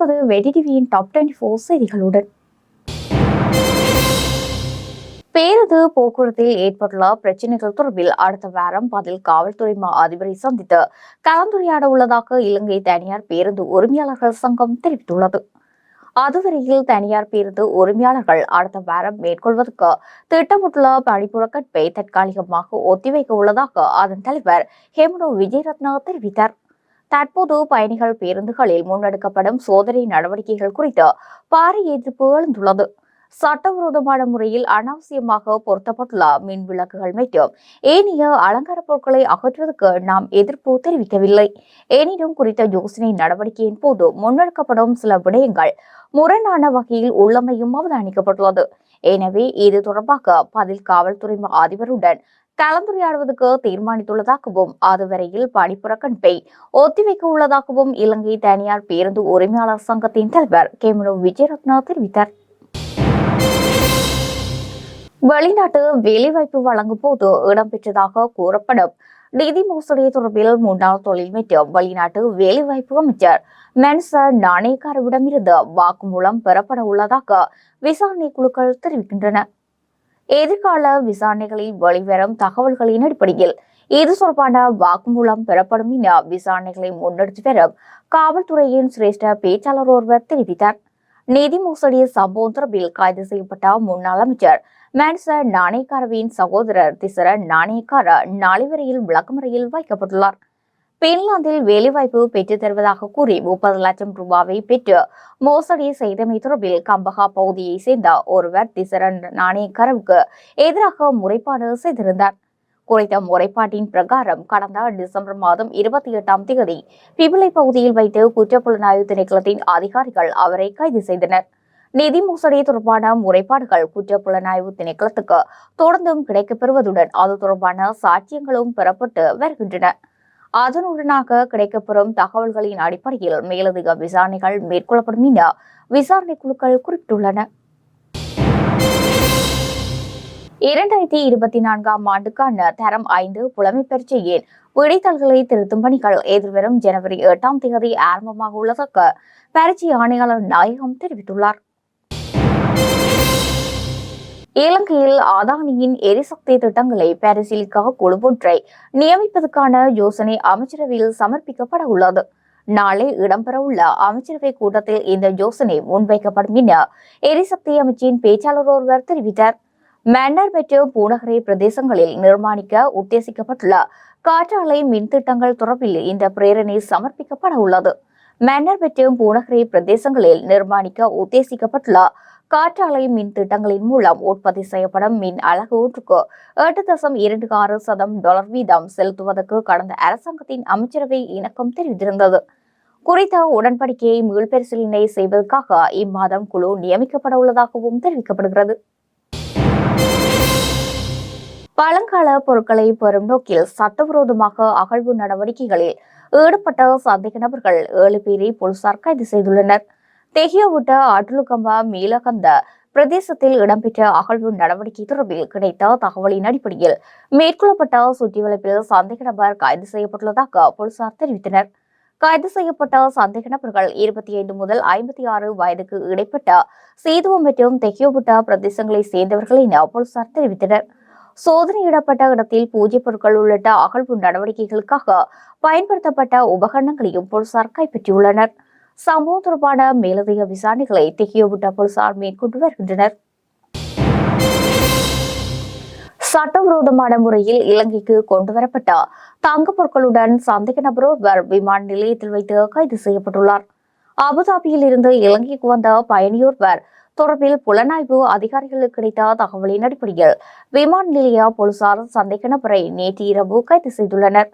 இணைந்திருப்பது வெடி டிவியின் டாப் டுவெண்ட்டி ஃபோர் செய்திகளுடன். பேருந்து போக்குவரத்தில் ஏற்பட்டுள்ள பிரச்சினைகள் தொடர்பில் அடுத்த வாரம் பதில் காவல்துறை மா அதிபரை சந்தித்து கலந்துரையாட உள்ளதாக இலங்கை தனியார் பேருந்து உரிமையாளர்கள் சங்கம் தெரிவித்துள்ளது. அதுவரையில் தனியார் பேருந்து உரிமையாளர்கள் அடுத்த வாரம் மேற்கொள்வதற்கு திட்டமிட்டுள்ள பணிப்புறக்கட்பை தற்காலிகமாக ஒத்திவைக்க உள்ளதாக அதன் தலைவர் ஹேமனு விஜயரத்னா தெரிவித்தார். தற்போது பயணிகள் பேருந்துகளில் முன்னெடுக்கப்படும் சோதனை நடவடிக்கைகள் குறித்து பாரிய எதிர்ப்பு எழுந்துள்ளது. சட்டவிரோதமான முறையில் அனாவசியமாக பொருத்தப்பட்டுள்ள மின் விளக்குகள் மற்றும் ஏனைய அலங்கார பொருட்களை அகற்றுவதற்கு நாம் எதிர்ப்பு தெரிவிக்கவில்லை. எனினும் குறித்த யோசனை நடவடிக்கையின் போது முன்னெடுக்கப்படும் சில விடயங்கள் முரணான வகையில் உள்ளமையும் அவதானிக்கப்பட்டுள்ளது. எனவே இது தொடர்பாக பதில் காவல்துறை அதிபருடன் கலந்துரையாடுவதற்கு தீர்மானித்துள்ளதாகவும் அதுவரையில் பணிப்புறக்கணிப்பை ஒத்திவைக்க உள்ளதாகவும் இலங்கை தனியார் பேருந்து உரிமையாளர் சங்கத்தின் தலைவர் கேமனு விஜயரத்னா தெரிவித்தார். வெளிநாட்டு வேலைவாய்ப்பு வழங்கும் போது இடம்பெற்றதாக கூறப்படும் நிதி மோசடி தொடர்பில் முன்னாள் தொழில் மற்றும் வெளிநாட்டு வேலைவாய்ப்பு அமைச்சர் மென்சர் நாணயக்காரவிடமிருந்து வாக்குமூலம் பெறப்பட உள்ளதாக விசாரணை குழுக்கள் தெரிவிக்கின்றன. எதிர்கால விசாரணைகளில் வெளிவரும் தகவல்களின் அடிப்படையில் இது தொடர்பான வாக்குமூலம் பெறப்படும் என விசாரணைகளை முன்னெடுத்து வரும் காவல்துறையின் சிரேஷ்ட பேச்சாளர் ஒருவர் தெரிவித்தார். நிதி மோசடி சம்பவம் தொடர்பில் கைது செய்யப்பட்ட முன்னாள் அமைச்சர் மேன்சர் நாணயக்காரவின் சகோதரர் திசர நாணயக்கார நாளை வரையில் விளக்கமறையில் வைக்கப்பட்டுள்ளார். பின்லாந்தில் வேலைவாய்ப்பு பெற்றுத் தருவதாக கூறி முப்பது லட்சம் ரூபாவை பெற்று மோசடி செய்தமை தொடர்பில் கம்பகா பகுதியை சேர்ந்த ஒருவர் திசரன் நாணயக்கரவுக்கு எதிராக முறைப்பாடு செய்திருந்தார். குறித்த முறைப்பாட்டின் பிரகாரம் கடந்த டிசம்பர் மாதம் இருபத்தி எட்டாம் தேதி பிபிலை பகுதியில் வைத்து குற்றப்புலனாய்வு திணைக்களத்தின் அதிகாரிகள் அவரை கைது செய்தனர். நிதி மோசடி தொடர்பான முறைப்பாடுகள் குற்றப்புலனாய்வு திணைக்களத்துக்கு தொடர்ந்தும் கிடைக்கப்பெறுவதுடன் அது தொடர்பான சாட்சியங்களும் பெறப்பட்டு வருகின்றன. அதனுடனாக கிடைக்கப்பெறும் தகவல்களின் அடிப்படையில் மேலதிக விசாரணைகள் மேற்கொள்ளப்படும் என விசாரணை குழுக்கள் குறிப்பிட்டுள்ளன. இரண்டாயிரத்தி இருபத்தி நான்காம் ஆண்டுக்கான தரம் ஐந்து புலமை பரீட்சையின் விடைத்தாள்களை திருத்தும் பணிகள் எதிர்வரும் ஜனவரி எட்டாம் தேதி ஆரம்பமாக உள்ளதாக பரீட்சை ஆணையாளர் நாயகம் தெரிவித்துள்ளார். இலங்கையில் அதானியின் எரிசக்தி திட்டங்களை பரிசீலிக்க குழுவொன்றை நியமிப்பதற்கான யோசனை அமைச்சரவையில் சமர்ப்பிக்கப்பட உள்ளது. நாளை இடம்பெறவுள்ள அமைச்சரவை கூட்டத்தில் இந்த யோசனை முன்வைக்கப்படும் என எரிசக்தி அமைச்சின் பேச்சாளர் ஒருவர் தெரிவித்தார். மன்னர் மற்றும் பூநகரை பிரதேசங்களில் நிர்மாணிக்க உத்தேசிக்கப்பட்டுள்ள காற்றாலை மின் திட்டங்கள் தொடர்பில் இந்த பிரேரணை சமர்ப்பிக்கப்பட உள்ளது. மன்னர் மற்றும் பூநகரை பிரதேசங்களில் நிர்மாணிக்க உத்தேசிக்கப்பட்டுள்ள காற்றாலை மின் திட்டங்களின் மூலம் உற்பத்தி செய்யப்படும் மின் அழகு ஒன்றுக்கு எட்டு தசம் இரண்டு ஆறு சதம் டாலர் வீதம் செலுத்துவதற்கு கடந்த அரசாங்கத்தின் அமைச்சரவை இணக்கம் தெரிவித்திருந்தது. குறித்த உடன்படிக்கையை மீள்பரிசீலனை செய்வதற்காக இம்மாதம் குழு நியமிக்கப்பட உள்ளதாகவும் தெரிவிக்கப்படுகிறது. பழங்கால பொருட்களை பெறும் நோக்கில் சட்டவிரோதமாக அகழ்வு நடவடிக்கைகளில் ஈடுபட்ட சந்தேக நபர்கள் ஏழு பேரை போலீசார் கைது செய்துள்ளனர். தெஹியவுட்ட ஆட்டுலுகம்பா மீலகந்த பிரதேசத்தில் இடம்பெற்ற அகழ்வு நடவடிக்கை தொடர்பில் கிடைத்த தகவலின் அடிப்படையில் மேற்கொள்ளப்பட்ட சுற்றிவளைப்பில் சந்தேக நபர் கைது செய்யப்பட்டுள்ளதாக போலீசார் தெரிவித்தனர். கைது செய்யப்பட்ட சந்தேக நபர்கள் இருபத்தி ஐந்து முதல் ஐம்பத்தி ஆறு வயதுக்கு இடைப்பட்ட சீதுவம் மற்றும் தெஹியோபுட்டா பிரதேசங்களை சேர்ந்தவர்கள் என போலீசார் தெரிவித்தனர். சோதனையிடப்பட்ட இடத்தில் பூஜை பொருட்கள் உள்ளிட்ட அகழ்வு நடவடிக்கைகளுக்காக பயன்படுத்தப்பட்ட உபகரணங்களையும் போலீசார் கைப்பற்றியுள்ளனர். சம்பவம் தொடர்பான மேலதிக விசாரணைகளை தெஹியோவிட்ட போலீசார் மேற்கொண்டு வருகின்றனர். சட்டவிரோதமான முறையில் இலங்கைக்கு கொண்டுவரப்பட்ட தங்கப் பொருட்களுடன் சந்தேக நபர் ஒருவர் விமான நிலையத்தில் வைத்து கைது செய்யப்பட்டுள்ளார். அபுதாபியில் இருந்து இலங்கைக்கு வந்த பயணியொருவர் தொடர்பில் புலனாய்வு அதிகாரிகளுக்கு கிடைத்த தகவலின் அடிப்படையில் விமான நிலைய போலீசார் சந்தேக நபரை நேற்று இரவு கைது செய்துள்ளனர்.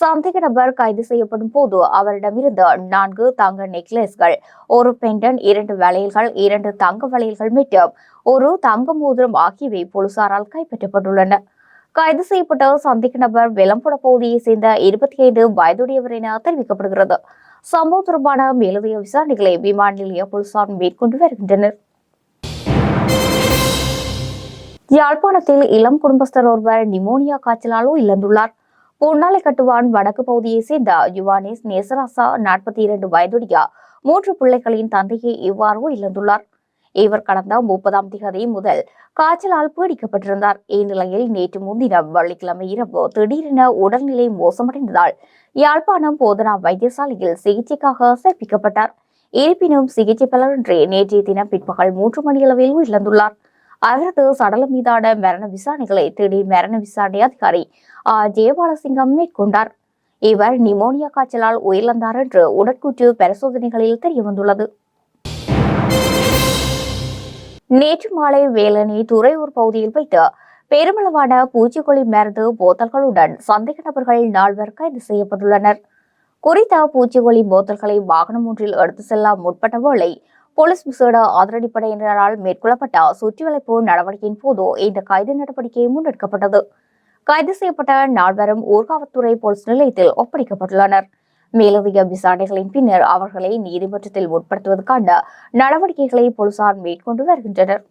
சந்தேக நபர் கைது செய்யப்படும் போது அவரிடமிருந்து நான்கு தங்க நெக்லஸ்கள் ஒரு பெண்டன் இரண்டு வளையல்கள் இரண்டு தங்க வளையல்கள் மீட்டும் ஒரு தங்க மோதிரம் ஆகியவை போலீசாரால் கைப்பற்றப்பட்டுள்ளன. கைது செய்யப்பட்ட சந்தேக நபர் வெலம்புட பகுதியை சேர்ந்த இருபத்தி ஐந்து வயதுடையவர் என தெரிவிக்கப்படுகிறது. சம்பவம் தொடர்பான மேலதிக விசாரணைகளை விமான நிலைய போலீசார் மேற்கொண்டு வருகின்றனர். யாழ்ப்பாணத்தில் இளம் குடும்பஸ்தர் ஒருவர் நிமோனியா காய்ச்சலாலும் இழந்துள்ளார் பொன்னாலை கட்டுவான் வடக்கு பகுதியைச் சேர்ந்த யுவானிஸ் நேசராசா நாற்பத்தி இரண்டு வயதுடைய மூன்று பிள்ளைகளின் தந்தையை இவ்வாறு இழந்துள்ளார். இவர் கடந்த முப்பதாம் திகதி முதல் காய்ச்சலால் பீடிக்கப்பட்டிருந்தார். இந்நிலையில் நேற்று முன்தினம் வெள்ளிக்கிழமை இரவு திடீரென உடல்நிலை மோசமடைந்ததால் யாழ்ப்பாணம் போதனா வைத்தியசாலையில் சிகிச்சைக்காக சேர்ப்பிக்கப்பட்டார். இருப்பினும் சிகிச்சை பலரின்றி நேற்றைய தினம் பிற்பகல் மூன்று மணியளவில் உயிரிழந்துள்ளார். அவரது சடலம் மீதான மரண விசாரணைகளை திடீர் மரண விசாரணை அதிகாரி ஆர் ஜெயபாலசிங்கம் மேற்கொண்டார். இவர் நிமோனியா காய்ச்சலால் உயிரிழந்தார் என்று உடற்கூற்று பரிசோதனைகளில் தெரியவந்துள்ளது. நேற்று மாலை வேலனை துறையூர் பகுதியில் வைத்து பெருமளவான பூச்சிக்கொல்லி மருந்து போத்தல்களுடன் சந்தேக நபர்கள் நால்வர் கைது செய்யப்பட்டுள்ளனர். குறித்த பூச்சிக்கொல்லி போத்தல்களை வாகனம் ஒன்றில் எடுத்து செல்ல முற்பட்ட வேளை போலீஸ் விசேட அதிரடிப்படையினரால் மேற்கொள்ளப்பட்ட சுற்றிவளைப்பு நடவடிக்கையின் போது இந்த கைது நடவடிக்கை முன்னெடுக்கப்பட்டது. கைது செய்யப்பட்ட நால்வரும் ஊர்காவத்துறை போலீஸ் நிலையத்தில் ஒப்படைக்கப்பட்டுள்ளனர். மேலதிக விசாரணைகளின் பின்னர் அவர்களை நீதிமன்றத்தில் உட்படுத்துவதற்கான நடவடிக்கைகளை போலீசார் மேற்கொண்டு வருகின்றனர்.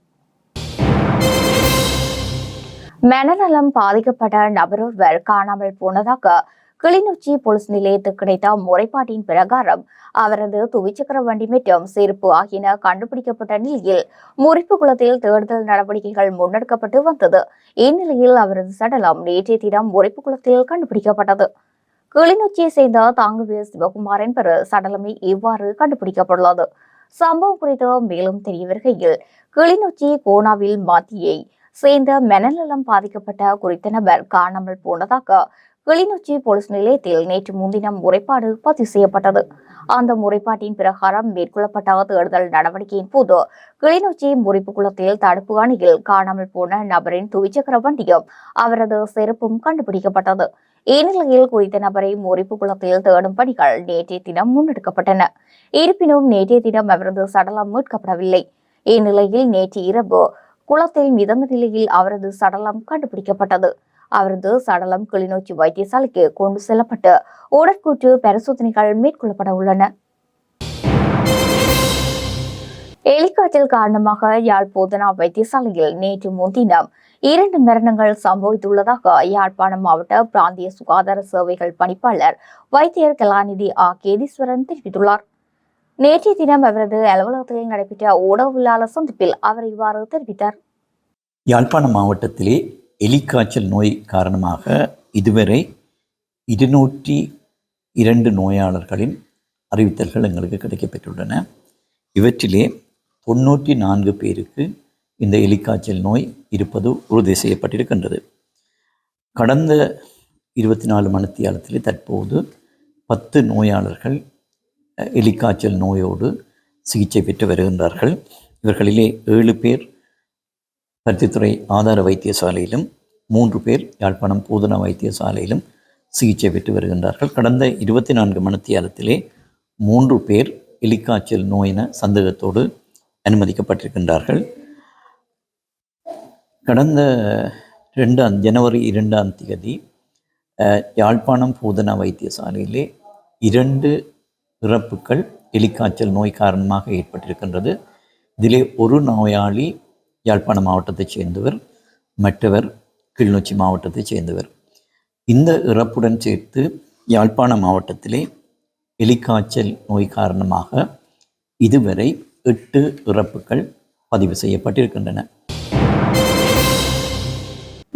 மனநலம் பாதிக்கப்பட்ட நபரொருவர் காணாமல் போனதாக கிளிநொச்சி போலீஸ் நிலையத்துக்கு கிடைத்த முறைப்பாட்டின் பிரகாரம் அவரது துவிச்சக்கர வண்டி மற்றும் செருப்பு ஆகியன கண்டுபிடிக்கப்பட்ட நிலையில் முறிப்பு குளத்தில் தேடுதல் நடவடிக்கைகள் முன்னெடுக்கப்பட்டு வந்தது. இந்நிலையில் அவரது சடலம் நேற்றைய தினம் முறிப்பு குளத்தில் கண்டுபிடிக்கப்பட்டது. கிளிநொச்சியை சேர்ந்த தாங்குவேல் சிவகுமார் என்பது சடலமே இவ்வாறு கண்டுபிடிக்கப்பட்டுள்ளது. சம்பவம் குறித்து மேலும் தெரிய வருகையில் கிளிநொச்சி கோனாவில் மாத்தியை சேர்ந்த மனநலம் பாதிக்கப்பட்ட குறித்த நபர் காணாமல் போனதாக கிளிநொச்சி போலீஸ் நிலையத்தில் நேற்று முன்தினம் முறைப்பாடு பதிவு செய்யப்பட்டது. அந்த முறைப்பாட்டின் பிரகாரம் மேற்கொள்ளப்பட்ட தேடுதல் நடவடிக்கையின் போது கிளிநொச்சி முறிப்பு குளத்தில் தடுப்பு அணியில் காணாமல் போன நபரின் துவிச்சக்கர வண்டியும் அவரது செருப்பும் கண்டுபிடிக்கப்பட்டது. இந்நிலையில் குறித்த நபரை முறிப்பு குளத்தில் தேடும் பணிகள் நேற்றைய தினம் முன்னெடுக்கப்பட்டன. இருப்பினும் நேற்றைய தினம் அவரது சடலம் மீட்கப்படவில்லை. இந்நிலையில் நேற்று இரவு குளத்தில் மிதந்த நிலையில் அவரது சடலம் கண்டுபிடிக்கப்பட்டது. அவரது சடலம் கிளிநொச்சி வைத்தியசாலைக்கு கொண்டு செல்லப்பட்டு உடற்கூற்று பரிசோதனைகள் மேற்கொள்ளப்பட உள்ளன. எலிக்காய்ச்சல் காரணமாக யாழ் போதனா வைத்தியசாலையில் நேற்று முன்தினம் இரண்டு மரணங்கள் சம்பவித்துள்ளதாக யாழ்ப்பாணம் மாவட்ட பிராந்திய சுகாதார சேவைகள் பணிப்பாளர் வைத்தியர் கலாநிதி ஆ. கேதீஸ்வரன் தெரிவித்துள்ளார். நேற்றைய தினம் அவரது அலுவலகத்தில் நடைபெற்ற ஊடகவியலாளர் சந்திப்பில் அவர் இவ்வாறு தெரிவித்தார். யாழ்ப்பாணம் மாவட்டத்திலே எலிக்காய்ச்சல் நோய் காரணமாக இதுவரை இருநூற்றி இரண்டு நோயாளர்களின் அறிவித்தல்கள் எங்களுக்கு கிடைக்கப்பெற்றுள்ளன. இவற்றிலே தொண்ணூற்றி நான்கு பேருக்கு இந்த எலிக்காய்ச்சல் நோய் இருப்பது உறுதி செய்யப்பட்டிருக்கின்றது. கடந்த இருபத்தி நாலு மணித்தியாலத்திலே தற்போது பத்து நோயாளர்கள் எலிக்காய்ச்சல் நோயோடு சிகிச்சை பெற்று வருகின்றார்கள். இவர்களிலே ஏழு பேர் பருத்தித்துறை ஆதார வைத்தியசாலையிலும் மூன்று பேர் யாழ்ப்பாணம் பூதனா வைத்தியசாலையிலும் சிகிச்சை பெற்று வருகின்றார்கள். கடந்த இருபத்தி நான்கு மணித்தியாலத்திலே மூன்று பேர் எலிக்காய்ச்சல் நோயின சந்தேகத்தோடு அனுமதிக்கப்பட்டிருக்கின்றார்கள். கடந்த ரெண்டாம் ஜனவரி இரண்டாம் தேதி யாழ்ப்பாணம் பூதனா வைத்தியசாலையிலே இரண்டு இறப்புகள் எலிக்காய்ச்சல் நோய் காரணமாக ஏற்பட்டிருக்கின்றது. இதிலே ஒரு நோயாளி யாழ்ப்பாணம் மாவட்டத்தைச் சேர்ந்தவர் மற்றவர் கிளிநொச்சி மாவட்டத்தைச் சேர்ந்தவர். இந்த இறப்புடன் சேர்த்து யாழ்ப்பாண மாவட்டத்திலே எலிக்காய்ச்சல் நோய் காரணமாக இதுவரை எட்டு இறப்புகள் பதிவு செய்யப்பட்டிருக்கின்றன.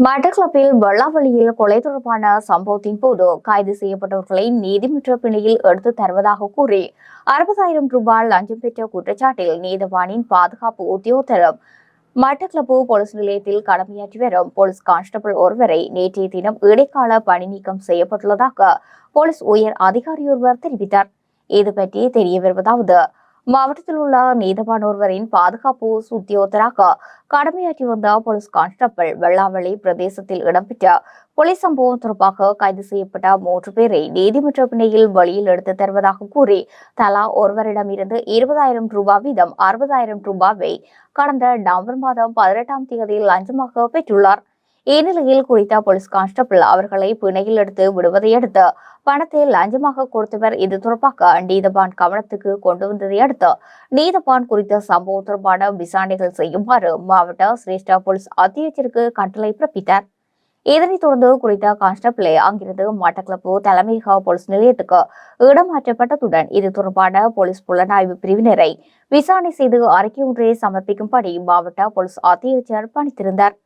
மட்டக்களப்பில் வெள்ளாவளியில் கொலை தொடர்பான சம்பவத்தின் போது கைது செய்யப்பட்டவர்களை நீதிமன்ற பிணையில் எடுத்து தருவதாக கூறி அறுபதாயிரம் ரூபாய் லஞ்சம் பெற்ற குற்றச்சாட்டில் நீதவானின் பாதுகாப்பு உத்தியோகத்தரும் மட்டக்களப்பு போலீஸ் நிலையத்தில் கடமையாற்றி வரும் போலீஸ் கான்ஸ்டபிள் ஒருவரை நேற்றைய தினம் இடைக்கால பணி நீக்கம் செய்யப்பட்டுள்ளதாக போலீஸ் உயர் அதிகாரியொருவர் தெரிவித்தார். இது பற்றி தெரிய வருவதாவது மாவட்டத்தில் உள்ள நீதவான் ஒருவரின் பாதுகாப்பு உத்தியோகத்தராக கடமையாற்றி வந்த போலீஸ் கான்ஸ்டபிள் வெள்ளாவளி பிரதேசத்தில் இடம்பெற்ற கொலை சம்பவம் தொடர்பாக கைது செய்யப்பட்ட மூன்று பேரை நீதிமன்ற பிணையில் வழியில் எடுத்து தருவதாக கூறி தலா ஒருவரிடமிருந்து இருபதாயிரம் ரூபாய் வீதம் அறுபதாயிரம் ரூபாவை கடந்த நவம்பர் மாதம் பதினெட்டாம் தேதியில் லஞ்சமாக பெற்றுள்ளார். இந்நிலையில் குறித்த போலீஸ் கான்ஸ்டபிள் அவர்களை பிணையில் எடுத்து விடுவதை அடுத்து பணத்தை லஞ்சமாக கொடுத்தவர் இது தொடர்பாக நீதவான் கவனத்துக்கு கொண்டு வந்ததை அடுத்து நீதவான் குறித்த சம்பவம் தொடர்பான விசாரணைகள் செய்யுமாறு மாவட்ட சிரேஷ்ட போலீஸ் அத்தியட்சருக்கு கட்டளை பிறப்பித்தார். இதனைத் தொடர்ந்து குறித்த கான்ஸ்டபிளை அங்கிருந்து மட்டக்களப்பு தலைமையக போலீஸ் நிலையத்துக்கு இடமாற்றப்பட்டதுடன் இது தொடர்பான போலீஸ் புலனாய்வு பிரிவினரை விசாரணை செய்து அறிக்கை ஒன்றை சமர்ப்பிக்கும்படி மாவட்ட போலீஸ் அத்தியட்சர் பணித்திருந்தார்.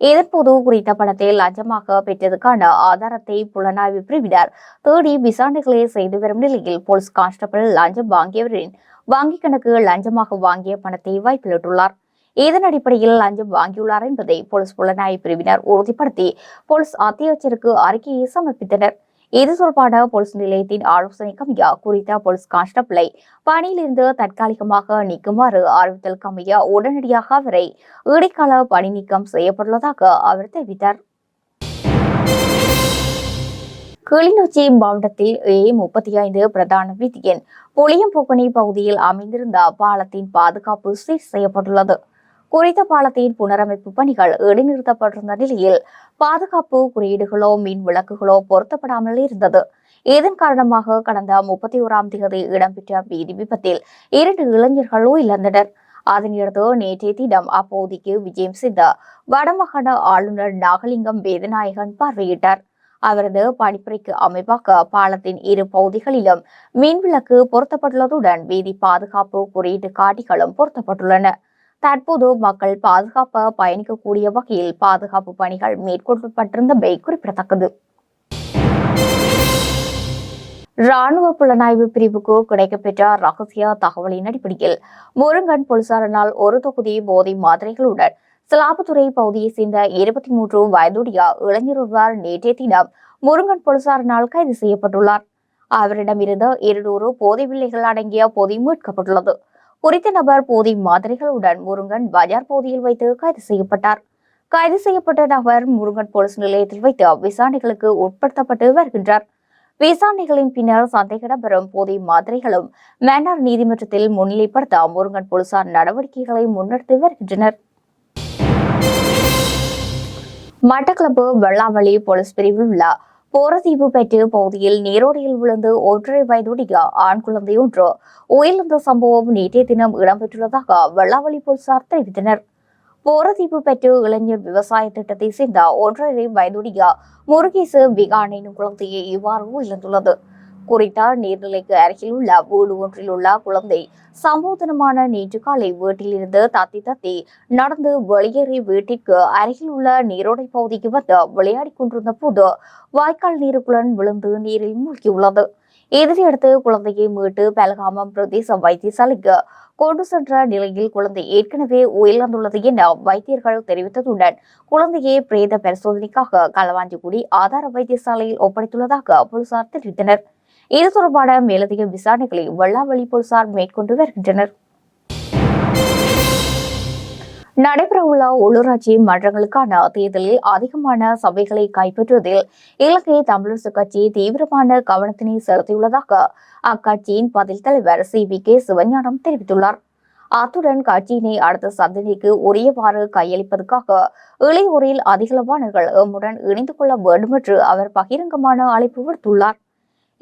இதன்போது குறித்த பணத்தை லஞ்சமாக பெற்றதுக்கான ஆதாரத்தை புலனாய்வு பிரிவினர் தேடி விசாரணைகளை செய்து வரும் நிலையில் போலீஸ் கான்ஸ்டபிள் லஞ்சம் வாங்கியவரின் வங்கிக் கணக்கு லஞ்சமாக வாங்கிய பணத்தை வாய்ப்பிலிட்டுள்ளார். இதன் அடிப்படையில் லஞ்சம் வாங்கியுள்ளார் என்பதை போலீஸ் புலனாய்வு பிரிவினர் உறுதிப்படுத்தி போலீஸ் அத்தியட்சருக்கு அறிக்கையை சமர்ப்பித்தனர். இது தொடர்பான போலீஸ் நிலையத்தின் ஆலோசனைக்கமைய குறித்த போலீஸ் கான்ஸ்டபிளை பணியிலிருந்து தற்காலிகமாக நீக்குமாறு அறிவித்தல் கமைய உடனடியாக அவரை இடைக்கால பணி நீக்கம் செய்யப்பட்டுள்ளதாக அவர் தெரிவித்தார். கிளிநொச்சி மாவட்டத்தில் ஏ முப்பத்தி ஐந்து பிரதான வீதியின் புளியம்பொக்கணி பகுதியில் அமைந்திருந்த பாலத்தின் பாதுகாப்பு சீர் செய்யப்பட்டுள்ளது. குறித்த பாலத்தின் புனரமைப்பு பணிகள் இடைநிறுத்தப்பட்டிருந்த நிலையில் பாதுகாப்பு குறியீடுகளோ மின் விளக்குகளோ பொருத்தப்படாமல் இருந்தது. இதன் காரணமாக கடந்த முப்பத்தி ஓராம் தேதி இடம்பெற்ற வீதி விபத்தில் இரண்டு இளைஞர்கள் உயிரிழந்தனர். அதனையடுத்து நேற்றைய தினம் அப்பகுதிக்கு விஜயம் செய்த வடமாகாண ஆளுநர் நாகலிங்கம் வேதநாயகன் பார்வையிட்டார். அவரது பணிப்புரைக்கு அமைப்பாக பாலத்தின் இரு பகுதிகளிலும் மின்விளக்கு பொருத்தப்பட்டுள்ளதுடன் வீதி பாதுகாப்பு குறியீட்டு காட்டிகளும் பொருத்தப்பட்டுள்ளன. தற்போது மக்கள் பாதுகாப்ப பயணிக்கக்கூடிய வகையில் பாதுகாப்பு பணிகள் மேற்கொள்ளப்பட்டிருந்தமை குறிப்பிடத்தக்கது. ராணுவ புலனாய்வு பிரிவுக்கு கிடைக்கப்பெற்ற ரகசிய தகவலின் அடிப்படையில் முருங்கன் போலீசாரினால் ஒரு தொகுதி போதை மாத்திரைகளுடன் சிலாபத்துறை பகுதியைச் சேர்ந்த இருபத்தி மூன்று வயதுடைய இளைஞர் ஒருவர் நேற்றைய தினம் முருங்கன் போலீசாரினால் கைது செய்யப்பட்டுள்ளார். அவரிடமிருந்து இருநூறு போதை வில்லைகள் அடங்கிய பொதி மீட்கப்பட்டுள்ளது. குறித்த நபர் போதை மாதிரிகளுடன் முருங்கன் பஜார் போதியில் வைத்து கைது செய்யப்பட்டார். கைது செய்யப்பட்ட நபர் முருங்கன் போலீஸ் நிலையத்தில் வைத்து விசாரணைகளுக்கு உட்படுத்தப்பட்டு வருகின்றார். விசாரணைகளின் பின்னர் சந்தேக நபரும் போதை மாதிரிகளும் மேனார் நீதிமன்றத்தில் முன்னிலைப்படுத்த முருங்கன் போலீசார் நடவடிக்கைகளை முன்னெடுத்து வருகின்றனர். மட்டக்களப்பு வெள்ளாவளி போலீஸ் பிரிவில் உள்ள போரதீவு பெற்று பகுதியில் நீரோடையில் விழுந்து ஒன்றரை வயதுடைய ஆண் குழந்தை ஒன்று உயிரிழந்த சம்பவம் நேற்றைய தினம் இடம்பெற்றுள்ளதாக வெள்ளாவளி போலீசார் தெரிவித்தனர். போரதீவு பெற்று இளைஞர் விவசாய திட்டத்தை சேர்ந்த ஒன்றரை வயதுடைய முருகேசு விகான் எனும் குழந்தையை இவ்வாறு உயிரிழந்துள்ளது. குறித்த நீர்நிலைக்கு அருகில் உள்ள வீடு ஒன்றில் உள்ள குழந்தை சம்போதனமான நேற்று காலை வீட்டிலிருந்து தத்தி தத்தி நடந்து வெளியேறி வீட்டிற்கு அருகில் உள்ள நீரோடை பகுதிக்கு வந்து விளையாடி கொண்டிருந்த போது வாய்க்கால் நீருக்குடன் விழுந்து நீரில் மூழ்கியுள்ளது இதனையடுத்து குழந்தையை மீட்டு பெலகாமம் பிரதேச வைத்தியசாலைக்கு கொண்டு சென்ற நிலையில் குழந்தை ஏற்கனவே உயிரிழந்துள்ளது என வைத்தியர்கள் தெரிவித்ததுடன் குழந்தையை பிரேத பரிசோதனைக்காக களவாஞ்சிக்குடி ஆதார வைத்தியசாலையில் ஒப்படைத்துள்ளதாக போலீசார் தெரிவித்தனர். இது தொடர்பான மேலதிக விசாரணைகளை வெள்ளாவளி போலீசார் மேற்கொண்டு வருகின்றனர். நடைபெறவுள்ள உள்ளூராட்சி மன்றங்களுக்கான தேர்தலில் அதிகமான சபைகளை கைப்பற்றுவதில் இலங்கை தமிழரசு கட்சி தீவிரமான கவனத்தினை செலுத்தியுள்ளதாக அக்கட்சியின் பதில் தலைவர் சி. வி. கே. சிவஞானம் தெரிவித்துள்ளார். அத்துடன் கட்சியினை அடுத்த சந்ததிக்கு உரியவாறு கையளிப்பதற்காக இளையோரில் அதிகளவானர்கள் எம்முடன் இணைந்து கொள்ள வேண்டும் என்று அவர் பகிரங்கமான அழைப்பு விடுத்துள்ளார்.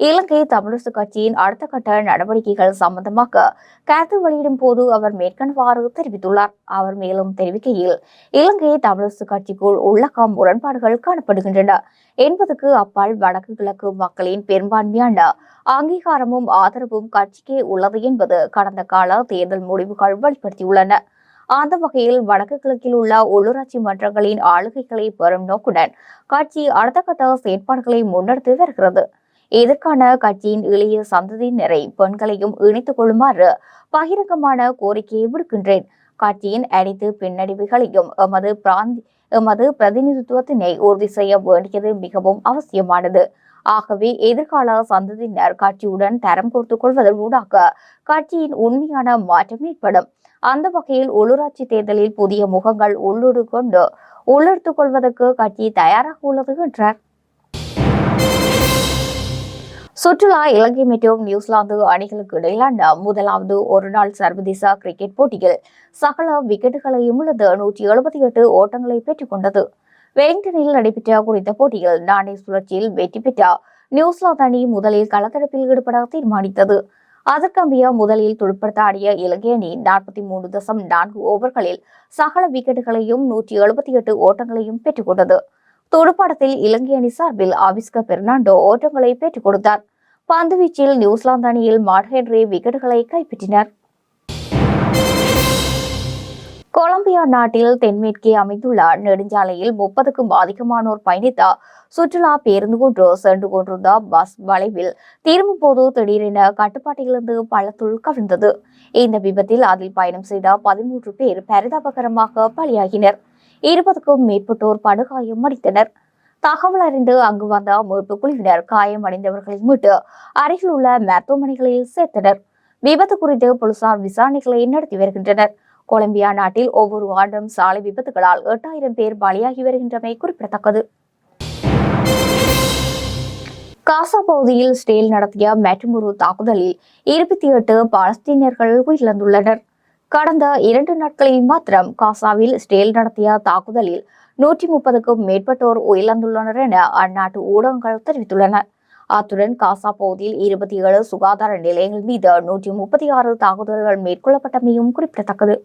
இலங்கை தமிழரசு கட்சியின் அடுத்த கட்ட நடவடிக்கைகள் சம்பந்தமாக கருத்து வெளியிடும் போது அவர் மேற்கண்டவாறு தெரிவித்துள்ளார். அவர் மேலும் தெரிவிக்கையில் இலங்கை தமிழரசு கட்சிக்குள் உள்ளக முரண்பாடுகள் காணப்படுகின்றன. என்பதுக்கு அப்பால் வடக்கு கிழக்கு மக்களின் பெரும்பான்மையான அங்கீகாரமும் ஆதரவும் கட்சிக்கே உள்ளது என்பது கடந்த கால தேர்தல் முடிவுகள் வெளிப்படுத்தியுள்ளன. அந்த வகையில் வடக்கு கிழக்கில் உள்ள உள்ளூராட்சி மன்றங்களின் ஆளுகைகளை பெறும் நோக்குடன் கட்சி அடுத்த கட்ட செயற்பாடுகளை முன்னெடுத்து வருகிறது. இதற்கான கட்சியின் இளைய சந்ததியினரை பெண்களையும் இணைத்துக் கொள்ளுமாறு பகிரங்கமான கோரிக்கையை விடுக்கின்றேன். கட்சியின் அனைத்து பின்னடைவுகளையும் எமது பிராந்தி எமது பிரதிநிதித்துவத்தினை உறுதி செய்ய வேண்டியது மிகவும் அவசியமானது. ஆகவே எதிர்கால சந்ததியினர் கட்சியுடன் தரம் கொடுத்துக் கொள்வதன் ஊடாக கட்சியின் உண்மையான மாற்றம் ஏற்படும். அந்த வகையில் உள்ளூராட்சி தேர்தலில் புதிய முகங்கள் உள்ளூடு கொண்டு உள்ளெடுத்துக் கொள்வதற்கு கட்சி தயாராக உள்ளது என்றார். சுற்றுலா இலங்கை மற்றும் நியூசிலாந்து அணிகளுக்கு இடையிலான முதலாவது ஒருநாள் சர்வதேச கிரிக்கெட் போட்டியில் சகல விக்கெட்டுகளையும் உள்ளது நூற்றி எழுபத்தி எட்டு ஓட்டங்களை பெற்றுக் கொண்டது. வெலிங்டனில் நடைபெற்ற குறித்த போட்டியில் நாணய சுழற்சியில் வெற்றி பெற்ற நியூசிலாந்து அணி முதலில் களத்தடுப்பில் ஈடுபட தீர்மானித்தது. அதற்கம்பிய முதலில் துடுப்படுத்த ஆடிய இலங்கை அணி நாற்பத்தி மூன்று தசம் நான்கு ஓவர்களில் சகல விக்கெட்டுகளையும் நூற்றி எழுபத்தி எட்டு ஓட்டங்களையும் பெற்றுக் கொண்டது. துடுப்பாட்டத்தில் இலங்கை அணி சார்பில் ஆபிஸ்க பெர்னாண்டோ ஓட்டங்களை பெற்றுக் கொடுத்தார். பந்துவீச்சில் நியூசிலாந்து அணியில் மாட் ஹென்ரி விக்கெட்டுகளை கைப்பற்றினர். கொலம்பியா நாட்டில் தென்மேற்கே அமைந்துள்ள நெடுஞ்சாலையில் முப்பதுக்கும் அதிகமானோர் பயணித்த சுற்றுலா பேருந்து ஒன்று சென்று கொண்டிருந்த பஸ் வளைவில் திரும்பும் போது திடீரென கட்டுப்பாட்டிலிருந்து பள்ளத்துள் கவிழ்ந்தது. இந்த விபத்தில் அதில் பயணம் செய்த பதிமூன்று பேர் பரிதாபகரமாக பலியாகினர். இருபதுக்கும் மேற்பட்டோர் படுகாயம் அடித்தனர் தகவல் அறிந்து அங்கு வந்த மீட்பு குழுவினர் காயமடைந்தவர்களை மீட்டு அருகில் உள்ள மருத்துவமனைகளில் சேர்த்தனர். விபத்து குறித்து போலீசார் விசாரணைகளை நடத்தி வருகின்றனர். கொலம்பியா நாட்டில் ஒவ்வொரு ஆண்டும் சாலை விபத்துகளால் எட்டாயிரம் பேர் பலியாகி வருகின்றமை குறிப்பிடத்தக்கது. காசா பகுதியில் ஸ்டேல் நடத்திய மற்றொரு தாக்குதலில் இருபத்தி எட்டு பாலஸ்தீனியர்கள் உயிரிழந்துள்ளனர். கடந்த இரண்டு நாட்களில் மாத்திரம் காசாவில் ஸ்டேல் நடத்திய தாக்குதலில் நூற்றி முப்பதுக்கும் மேற்பட்டோர் உயிரிழந்துள்ளனர் என அந்நாட்டு ஊடகங்கள் தெரிவித்துள்ளன. அத்துடன் காசா பகுதியில் இருபத்தி ஏழு சுகாதார நிலையங்கள் மீது நூற்றி முப்பத்தி ஆறு தாக்குதல்கள் மேற்கொள்ளப்பட்டமையும் குறிப்பிடத்தக்கது.